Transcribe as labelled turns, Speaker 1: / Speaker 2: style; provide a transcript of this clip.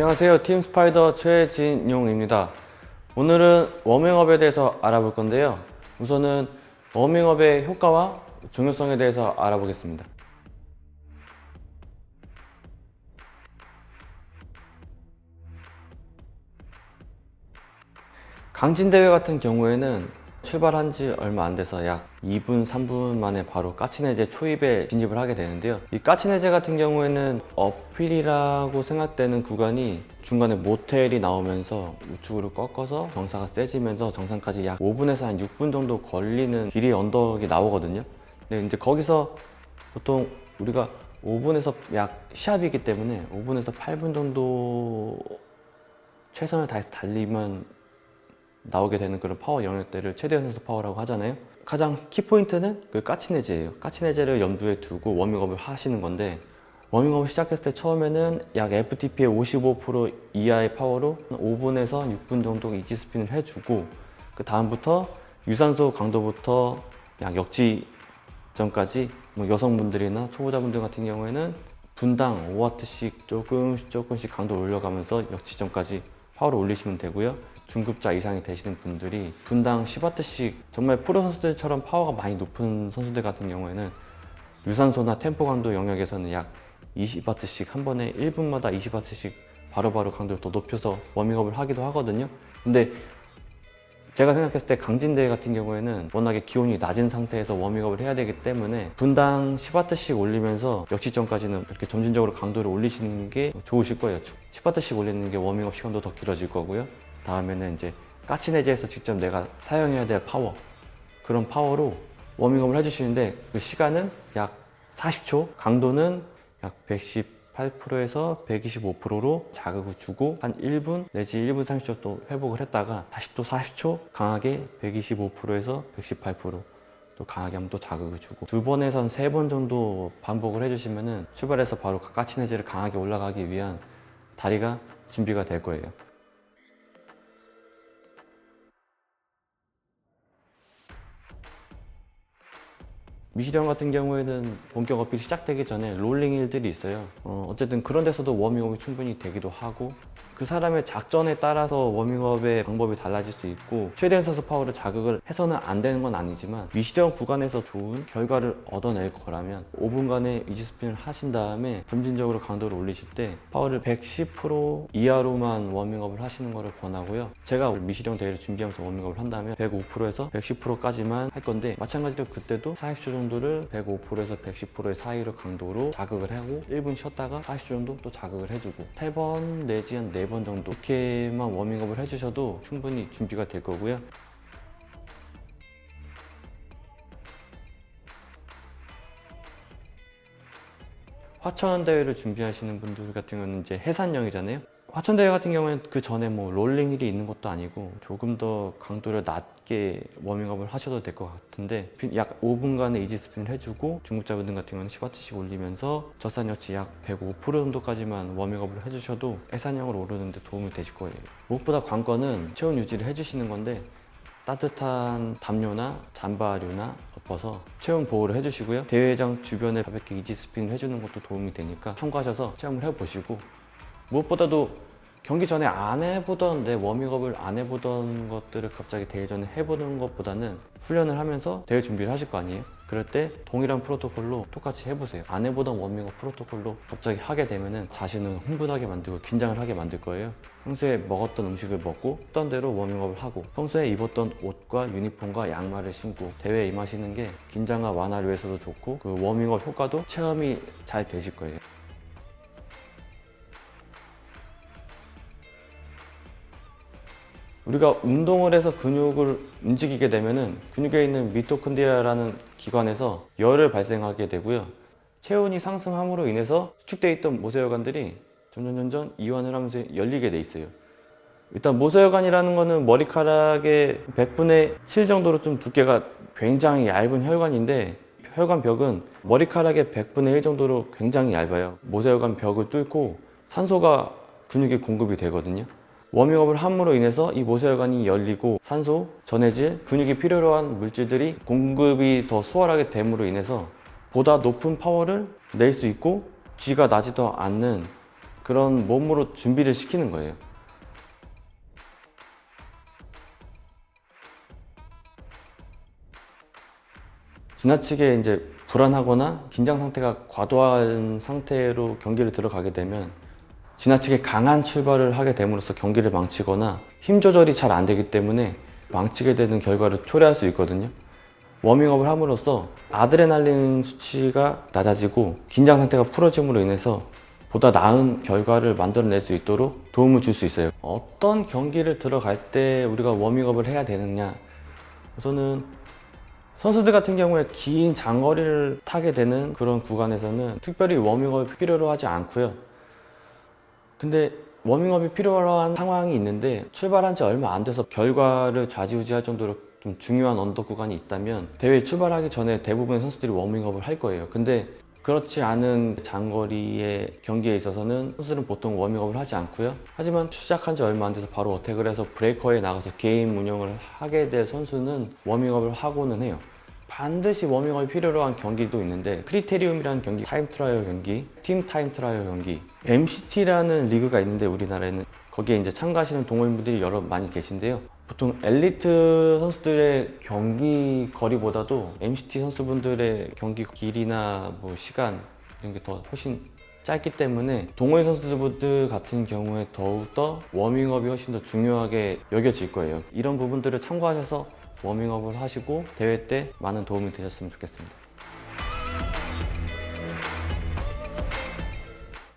Speaker 1: 안녕하세요. 팀 스파이더 최진용입니다. 오늘은 워밍업에 대해서 알아볼 건데요. 우선은 워밍업의 효과와 중요성에 대해서 알아보겠습니다. 강진대회 같은 경우에는 출발한 지 얼마 안 돼서 약 2분, 3분 만에 바로 까치네제 초입에 진입을 하게 되는데요. 이 까치네제 같은 경우에는 어필이라고 생각되는 구간이 중간에 모텔이 나오면서 우측으로 꺾어서 정사가 세지면서 정상까지 약 5분에서 한 6분 정도 걸리는 길이 언덕이 나오거든요. 근데 이제 거기서 보통 우리가 5분에서 약 시합이기 때문에 5분에서 8분 정도 최선을 다해서 달리면 나오게 되는 그런 파워 영역대를 최대한 선수 파워라고 하잖아요. 가장 키포인트는 그 까치네즈예요. 까치네즈를 염두에 두고 워밍업을 하시는 건데 워밍업을 시작했을 때 처음에는 약 FTP의 55% 이하의 파워로 5분에서 6분 정도 이지 스핀을 해주고 그 다음부터 유산소 강도부터 약 역지점까지 뭐 여성분들이나 초보자분들 같은 경우에는 분당 5와트씩 조금씩 조금씩 강도를 올려가면서 역지점까지 파워를 올리시면 되고요. 중급자 이상이 되시는 분들이 분당 10와트씩 정말 프로 선수들처럼 파워가 많이 높은 선수들 같은 경우에는 유산소나 템포 강도 영역에서는 약 20와트씩 한 번에 1분마다 20와트씩 바로바로 강도를 더 높여서 워밍업을 하기도 하거든요. 근데 제가 생각했을 때 강진대회 같은 경우에는 워낙에 기온이 낮은 상태에서 워밍업을 해야 되기 때문에 분당 10와트씩 올리면서 역시점까지는 이렇게 점진적으로 강도를 올리시는 게 좋으실 거예요. 10와트씩 올리는 게 워밍업 시간도 더 길어질 거고요. 다음에는 이제 까치네제에서 직접 내가 사용해야 될 파워 그런 파워로 워밍업을 해주시는데 그 시간은 약 40초 강도는 약 118%에서 125%로 자극을 주고 한 1분 내지 1분 30초 또 회복을 했다가 다시 또 40초 강하게 125%에서 118%또 강하게 한번 또 자극을 주고 두 번에서 한세번 정도 반복을 해주시면은 출발해서 바로 까치네제를 강하게 올라가기 위한 다리가 준비가 될 거예요. 미시령 같은 경우에는 본격 어필이 시작되기 전에 롤링 힐들이 있어요. 어, 어쨌든 그런 데서도 워밍업이 충분히 되기도 하고 그 사람의 작전에 따라서 워밍업의 방법이 달라질 수 있고 최대한 선수 파워를 자극을 해서는 안 되는 건 아니지만 미시령 구간에서 좋은 결과를 얻어낼 거라면 5분간의 이지 스핀을 하신 다음에 점진적으로 강도를 올리실 때 파워를 110% 이하로만 워밍업을 하시는 것을 권하고요. 제가 미시령 대회를 준비하면서 워밍업을 한다면 105%에서 110%까지만 할 건데 마찬가지로 그때도 40초 정도 를 105%에서 110%의 사이로 강도로 자극을 하고 1분 쉬었다가 40초 정도 또 자극을 해주고 3번 내지 한 4번 정도 이렇게만 워밍업을 해주셔도 충분히 준비가 될 거고요. 화천 대회를 준비하시는 분들 같은 경우는 이제 해산형이잖아요. 화천 대회 같은 경우는 그 전에 뭐 롤링 힐이 있는 것도 아니고 조금 더 강도를 낮게 워밍업을 하셔도 될 것 같은데 약 5분간의 이지 스핀을 해주고 중급자분들 같은 경우는 10와트씩 올리면서 젖산 여치 약 105% 정도까지만 워밍업을 해주셔도 해산형으로 오르는데 도움이 되실 거예요. 무엇보다 관건은 체온 유지를 해주시는 건데 따뜻한 담요나 잠바류나 덮어서 체온 보호를 해주시고요. 대회장 주변에 가볍게 이지 스핀을 해주는 것도 도움이 되니까 참고하셔서 체험을 해보시고 무엇보다도 경기 전에 안 해보던 내 워밍업을 안 해보던 것들을 갑자기 대회 전에 해보는 것보다는 훈련을 하면서 대회 준비를 하실 거 아니에요? 그럴 때 동일한 프로토콜로 똑같이 해보세요. 안 해보던 워밍업 프로토콜로 갑자기 하게 되면은 자신을 흥분하게 만들고 긴장을 하게 만들 거예요. 평소에 먹었던 음식을 먹고 했던 대로 워밍업을 하고 평소에 입었던 옷과 유니폼과 양말을 신고 대회에 임하시는 게 긴장과 완화를 위해서도 좋고 그 워밍업 효과도 체험이 잘 되실 거예요. 우리가 운동을 해서 근육을 움직이게 되면은 근육에 있는 미토콘드리아라는 기관에서 열을 발생하게 되고요. 체온이 상승함으로 인해서 수축되어 있던 모세혈관들이 점점 점점 이완을 하면서 열리게 돼 있어요. 일단 모세혈관이라는 거는 머리카락의 100분의 7 정도로 좀 두께가 굉장히 얇은 혈관인데 혈관 벽은 머리카락의 100분의 1 정도로 굉장히 얇아요. 모세혈관 벽을 뚫고 산소가 근육에 공급이 되거든요. 워밍업을 함으로 인해서 이 모세혈관이 열리고 산소, 전해질, 근육이 필요로 한 물질들이 공급이 더 수월하게 됨으로 인해서 보다 높은 파워를 낼 수 있고 G가 나지도 않는 그런 몸으로 준비를 시키는 거예요. 지나치게 이제 불안하거나 긴장 상태가 과도한 상태로 경기를 들어가게 되면 지나치게 강한 출발을 하게 됨으로써 경기를 망치거나 힘 조절이 잘 안 되기 때문에 망치게 되는 결과를 초래할 수 있거든요. 워밍업을 함으로써 아드레날린 수치가 낮아지고 긴장 상태가 풀어짐으로 인해서 보다 나은 결과를 만들어낼 수 있도록 도움을 줄 수 있어요. 어떤 경기를 들어갈 때 우리가 워밍업을 해야 되느냐? 우선은 선수들 같은 경우에 긴 장거리를 타게 되는 그런 구간에서는 특별히 워밍업이 필요로 하지 않고요. 근데 워밍업이 필요한 상황이 있는데 출발한 지 얼마 안 돼서 결과를 좌지우지할 정도로 좀 중요한 언덕 구간이 있다면 대회 출발하기 전에 대부분의 선수들이 워밍업을 할 거예요. 근데 그렇지 않은 장거리의 경기에 있어서는 선수들은 보통 워밍업을 하지 않고요. 하지만 시작한 지 얼마 안 돼서 바로 어택을 해서 브레이커에 나가서 게임 운영을 하게 될 선수는 워밍업을 하고는 해요. 반드시 워밍업이 필요로 한 경기도 있는데 크리테리움이라는 경기, 타임 트라이얼 경기, 팀 타임 트라이얼 경기, MCT라는 리그가 있는데 우리나라에는 거기에 이제 참가하시는 동호인분들이 여러 많이 계신데요. 보통 엘리트 선수들의 경기 거리보다도 MCT 선수분들의 경기 길이나 뭐 시간 이런 게 더 훨씬 짧기 때문에 동호인 선수들 같은 경우에 더욱더 워밍업이 훨씬 더 중요하게 여겨질 거예요. 이런 부분들을 참고하셔서 워밍업을 하시고 대회 때 많은 도움이 되셨으면 좋겠습니다.